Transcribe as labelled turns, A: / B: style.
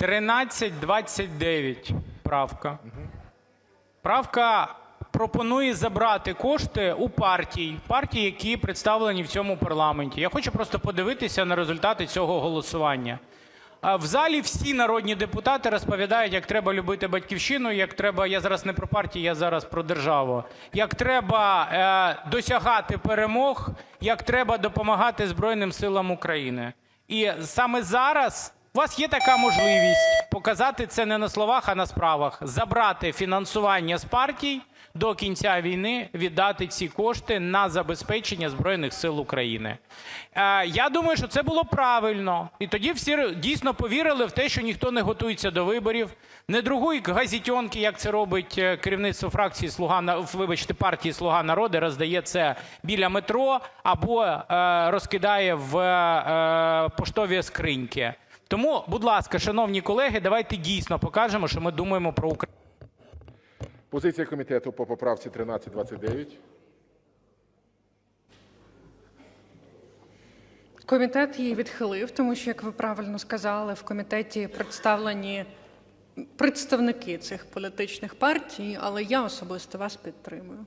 A: 1329 правка. Правка пропонує забрати кошти у партій, партій, які представлені в цьому парламенті. Я хочу просто подивитися на результати цього голосування. В залі всі народні депутати розповідають, як треба любити батьківщину, як треба, я зараз не про партії, я зараз про державу, як треба е, досягати перемог, як треба допомагати Збройним силам України. І саме зараз у вас є така можливість показати це не на словах, а на справах. Забрати фінансування з партій до кінця війни, віддати ці кошти на забезпечення Збройних сил України. Е, Я думаю, що це було правильно. І тоді всі дійсно повірили в те, що ніхто не готується до виборів. Не другуй газетенки, як це робить е, керівництво фракції Слуга вибачте, партії Слуга народу, роздає це біля метро або е, розкидає в поштові скриньки. Тому, будь ласка, шановні колеги, давайте дійсно покажемо, що ми думаємо про Україну.
B: Позиція комітету по поправці 1329.
C: Комітет її відхилив, тому що, як ви правильно сказали, в комітеті представлені представники цих політичних партій, але я особисто вас підтримую.